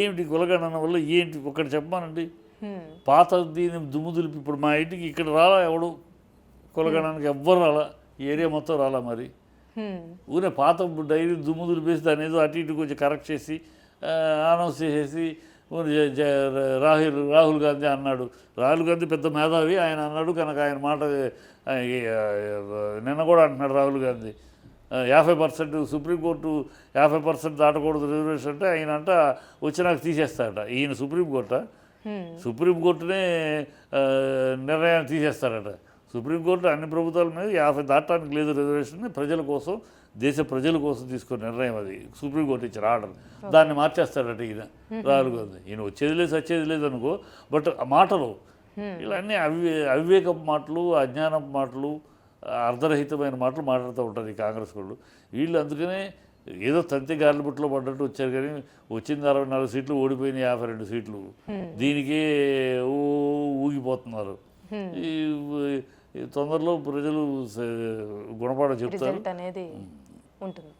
ఏమిటి కులగణన వల్ల ఏంటి? ఒకటి చెప్పమానండి. పాత దీని దుమ్ము దులిపి ఇప్పుడు మా ఇంటికి ఇక్కడ రాలా ఎవడు? కులగణానికి ఎవ్వరు రాలా? ఈ ఏరియా మొత్తం రాలా మరి. ఊరే పాత డైరీ దుమ్ము దులిపేసి దాని ఏదో అటు ఇటు కొంచెం కరెక్ట్ చేసి అనౌన్స్ చేసేసి రాహుల్ రాహుల్ గాంధీ అన్నాడు. రాహుల్ గాంధీ పెద్ద మేధావి. ఆయన అన్నాడు కనుక ఆయన మాట నిన్న కూడా అంటున్నాడు రాహుల్ గాంధీ. యాభై పర్సెంట్ సుప్రీంకోర్టు యాభై పర్సెంట్ దాటకూడదు రిజర్వేషన్ అంటే ఆయన అంట వచ్చినాక తీసేస్తాడట ఈయన సుప్రీంకోర్టు. సుప్రీంకోర్టునే నిర్ణయాన్ని తీసేస్తారట. సుప్రీంకోర్టు అన్ని ప్రభుత్వాల మీద యాభై దాటడానికి లేదు రిజర్వేషన్ ప్రజల కోసం దేశ ప్రజల కోసం తీసుకున్న నిర్ణయం అది. సుప్రీంకోర్టు ఇచ్చిన ఆర్డర్ దాన్ని మార్చేస్తాడట ఈయన. రాహుల్ గాంధీ ఈయన వచ్చేది లేదు వచ్చేది లేదు అనుకో బట్ మాటలు ఇలా అన్ని అవి అవివేకపు మాటలు అజ్ఞానపు మాటలు అర్ధరహితమైన మాటలు మాట్లాడుతూ ఉంటారు ఈ కాంగ్రెస్ వాళ్ళు. వీళ్ళు అందుకనే ఏదో తంతి గాలి బుట్టలో పడ్డట్టు వచ్చారు కానీ వచ్చింది అరవై నాలుగు సీట్లు ఓడిపోయిన యాభై రెండు సీట్లు. దీనికే ఊ ఊగిపోతున్నారు. తొందరలో ప్రజలు గుణపాఠం చెప్తారు. ఉంటుంది.